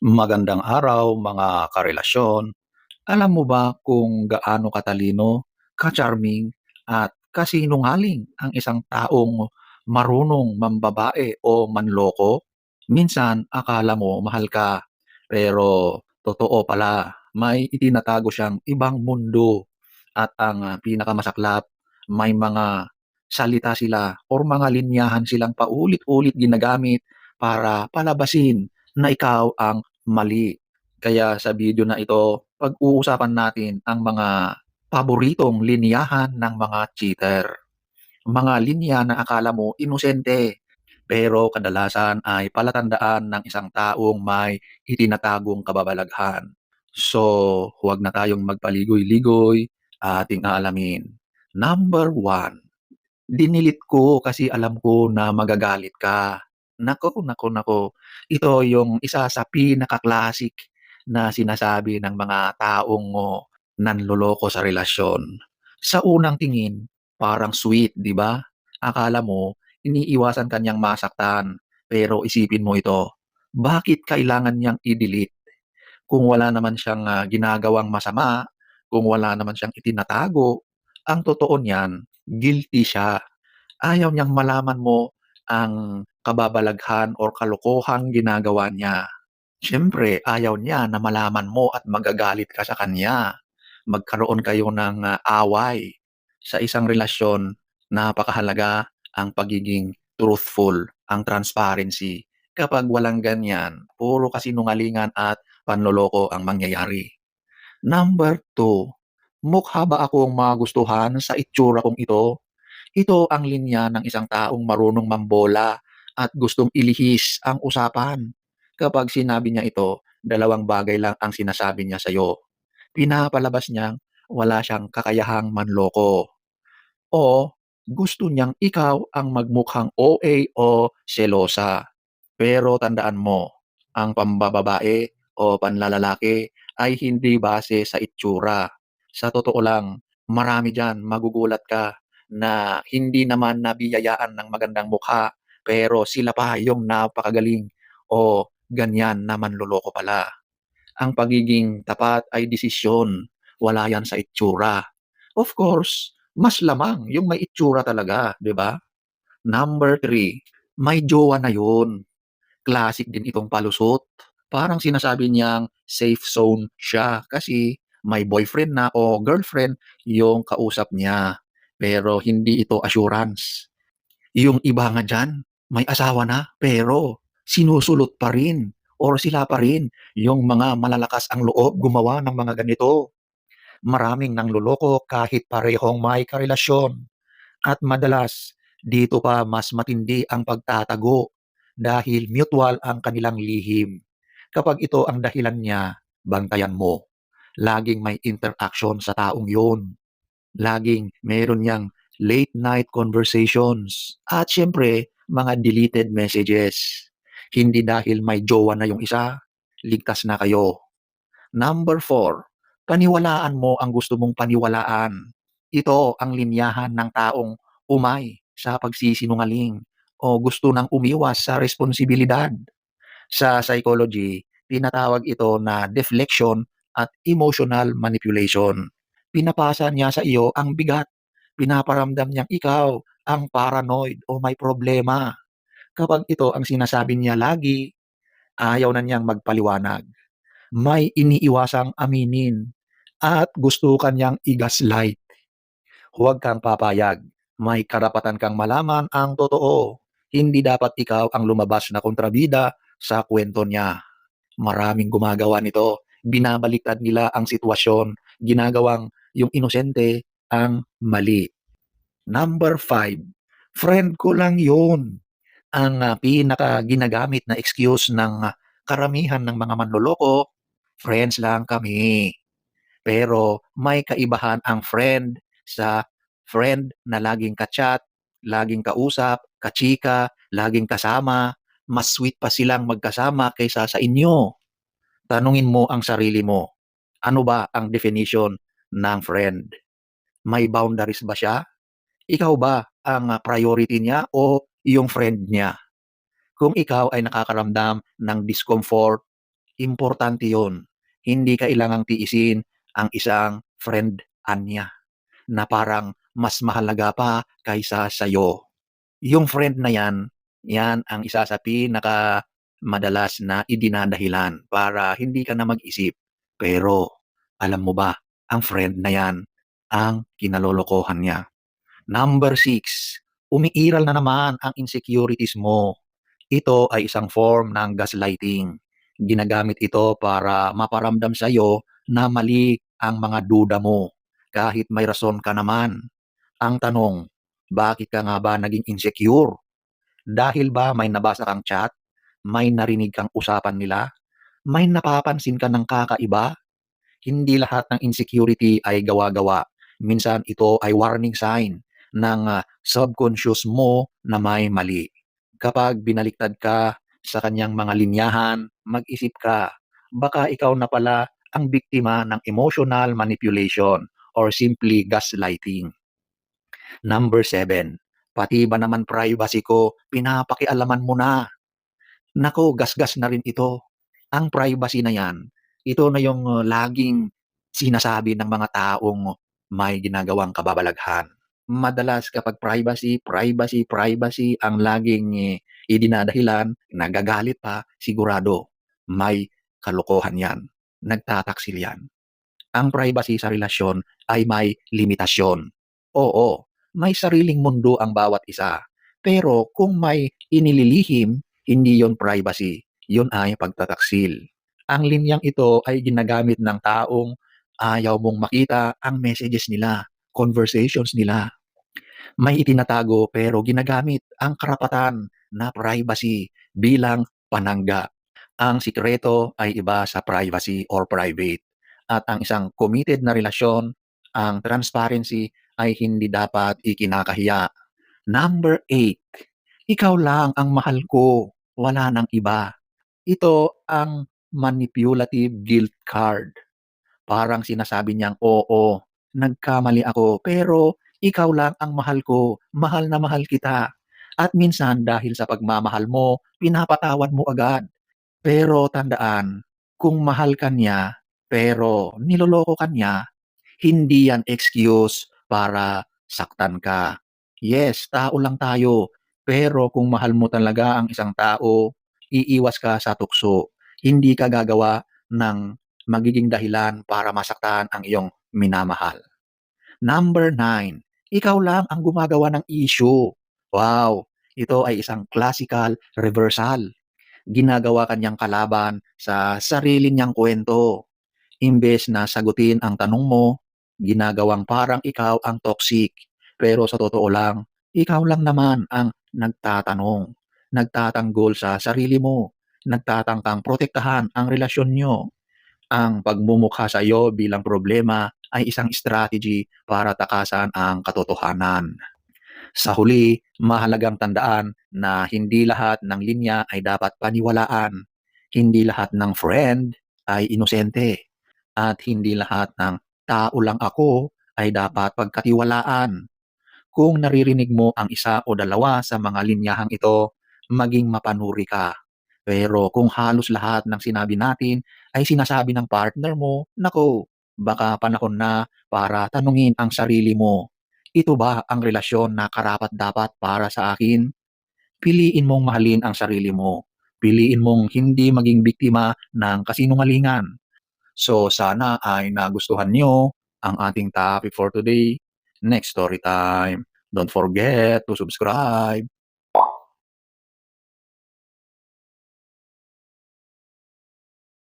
Magandang araw mga karelasyon. Alam mo ba kung gaano katalino, ka-charming at kasinungaling ang isang taong marunong mambabae o manloko? Minsan akala mo mahal ka, pero totoo pala may itinatago siyang ibang mundo at ang pinakamasaklap, may mga salita sila or mga linyahan silang paulit-ulit ginagamit para palabasin na ikaw ang mali. Kaya sa video na ito, pag-uusapan natin ang mga paboritong linyahan ng mga cheater. Mga linya na akala mo inosente, pero kadalasan ay palatandaan ng isang taong may itinatagong kababalaghan. So, huwag na tayong magpaligoy-ligoy, ating aalamin. Number one, dinilit ko kasi alam ko na magagalit ka. Naku, naku, naku. Ito yung isa sa pinaka-classic na sinasabi ng mga taong oh, nanloloko sa relasyon. Sa unang tingin, parang sweet, di ba? Akala mo, iniiwasan kanyang masaktan. Pero isipin mo ito, bakit kailangan niyang i-delete? Kung wala naman siyang ah, ginagawang masama, kung wala naman siyang itinatago, ang totoo niyan, guilty siya. Ayaw niyang malaman mo ang kababalaghan or kalokohang ginagawa niya. Siyempre, ayaw niya na malaman mo at magagalit ka sa kanya. Magkaroon kayo ng ah, away. Sa isang relasyon, napakahalaga ang pagiging truthful, ang transparency. Kapag walang ganyan, puro kasinungalingan at panloloko ang mangyayari. Number two, mukha ba akong magustuhan sa itsura kong ito? Ito ang linya ng isang taong marunong mambola at gustong ilihis ang usapan. Kapag sinabi niya ito, dalawang bagay lang ang sinasabi niya sa'yo. Pinapalabas niyang wala siyang kakayahang manloko. O gusto niyang ikaw ang magmukhang OA o selosa. Pero tandaan mo, ang pambababae o panlalalaki ay hindi base sa itsura. Sa totoo lang, marami diyan magugulat ka na hindi naman nabiyayaan ng magandang mukha, pero sila pa yung napakagaling o ganyan na manloloko pala. Ang pagiging tapat ay desisyon, wala yan sa itsura. Of course, mas lamang yung may itsura talaga, 'di ba? Number three, may jowa na yun. Classic din itong palusot. Parang sinasabi niyang safe zone siya kasi may boyfriend na o girlfriend yung kausap niya. Pero hindi ito assurance. Yung iba nga dyan, may asawa na pero sinusulot pa rin or sila pa rin yung mga malalakas ang loob gumawa ng mga ganito. Maraming nangloloko kahit parehong may karelasyon. At madalas, dito pa mas matindi ang pagtatago dahil mutual ang kanilang lihim. Kapag ito ang dahilan niya, bantayan mo. Laging may interaction sa taong yon. Laging meron niyang late night conversations. At syempre, mga deleted messages. Hindi dahil may jowa na yung isa, ligtas na kayo. Number four, paniwalaan mo ang gusto mong paniwalaan. Ito ang linyahan ng taong umay sa pagsisinungaling o gusto nang umiwas sa responsibilidad. Sa psychology, tinatawag ito na deflection at emotional manipulation. Pinapasa niya sa iyo ang bigat. Pinaparamdam niyang ikaw ang paranoid o may problema. Kapag ito ang sinasabi niya lagi, ayaw na niyang magpaliwanag. May iniiwasang aminin at gusto kanyang i-gaslight. Huwag kang papayag. May karapatan kang malaman ang totoo. Hindi dapat ikaw ang lumabas na kontrabida sa kwento niya. Maraming gumagawa nito. Binabaliktad nila ang sitwasyon. Ginagawang yung inosente ang mali. Number five, friend ko lang yun. Ang ah, pinaka ginagamit na excuse ng ah, karamihan ng mga manloloko, friends lang kami. Pero may kaibahan ang friend sa friend na laging ka-chat, laging kausap, kachika, laging kasama. Mas sweet pa silang magkasama kaysa sa inyo. Tanungin mo ang sarili mo, ano ba ang definition ng friend? May boundaries ba siya? Ikaw ba ang ah, priority niya o yung friend niya? Kung ikaw ay nakakaramdam ng discomfort, Importante yun. Hindi kailangang tiisin ang isang friend anya na parang mas mahalaga pa kaysa sa'yo. Yung friend na yan, yan ang isa sa pinaka madalas na idinadahilan para hindi ka na mag-isip. Pero alam mo ba, ang friend na yan ang kinalolokohan niya. Number six, umiiral na naman ang insecurities mo. Ito ay isang form ng gaslighting. Ginagamit ito para maparamdam sa iyo na mali ang mga duda mo kahit may rason ka naman. Ang tanong, bakit ka nga ba naging insecure? Dahil ba may nabasa kang chat? May narinig kang usapan nila? May napapansin ka ng kakaiba? Hindi lahat ng insecurity ay gawa-gawa. Minsan ito ay warning sign ng ah, subconscious mo na may mali. Kapag binaliktad ka sa kanyang mga linyahan, mag-isip ka, baka ikaw na pala ang biktima ng emotional manipulation or simply gaslighting. Number seven, pati ba naman privacy ko, pinapakialaman mo na. Nako, gasgas na rin ito. Ang privacy na yan, ito na yung uh, laging sinasabi ng mga taong may ginagawang kababalaghan. Madalas kapag privacy, privacy, privacy ang laging eh, idinadahilan, nagagalit pa, sigurado may kalokohan yan. Nagtataksil yan. Ang privacy sa relasyon ay may limitasyon. Oo, may sariling mundo ang bawat isa. Pero kung may inililihim, hindi yon privacy. Yon ay pagtataksil. Ang linyang ito ay ginagamit ng taong ayaw mong makita ang messages nila, conversations nila. May itinatago pero ginagamit ang karapatan na privacy bilang panangga. Ang sikreto ay iba sa privacy or private. At ang isang committed na relasyon, ang transparency ay hindi dapat ikinakahiya. Number eight, ikaw lang ang mahal ko, wala nang iba. Ito ang manipulative guilt card. Parang sinasabi niyang, oo, nagkamali ako, pero ikaw lang ang mahal ko, mahal na mahal kita. At minsan dahil sa pagmamahal mo, pinapatawad mo agad. Pero tandaan, kung mahal ka niya, pero niloloko ka niya, hindi yan excuse para saktan ka. Yes, tao lang tayo. Pero kung mahal mo talaga ang isang tao, iiwas ka sa tukso. Hindi ka gagawa ng magiging dahilan para masaktan ang iyong minamahal. Number nine, ikaw lang ang gumagawa ng issue. Wow, ito ay isang classical reversal. Ginagawa kanyang kalaban sa sarili niyang kwento. Imbes na sagutin ang tanong mo, ginagawang parang ikaw ang toxic. Pero sa totoo lang, ikaw lang naman ang nagtatanong, nagtatanggol sa sarili mo, nagtatangkang protektahan ang relasyon nyo. Ang pagmumukha sa iyo bilang problema ay isang strategy para takasan ang katotohanan. Sa huli, mahalagang tandaan na hindi lahat ng linya ay dapat paniwalaan. Hindi lahat ng friend ay inosente. At hindi lahat ng tao lang ako ay dapat pagkatiwalaan. Kung naririnig mo ang isa o dalawa sa mga linyahang ito, maging mapanuri ka. Pero kung halos lahat ng sinabi natin ay sinasabi ng partner mo, nako, baka panahon na para tanungin ang sarili mo. Ito ba ang relasyon na karapat dapat para sa akin? Piliin mong mahalin ang sarili mo. Piliin mong hindi maging biktima ng kasinungalingan. So sana ay nagustuhan nyo ang ating topic for today. Next story time. Don't forget to subscribe.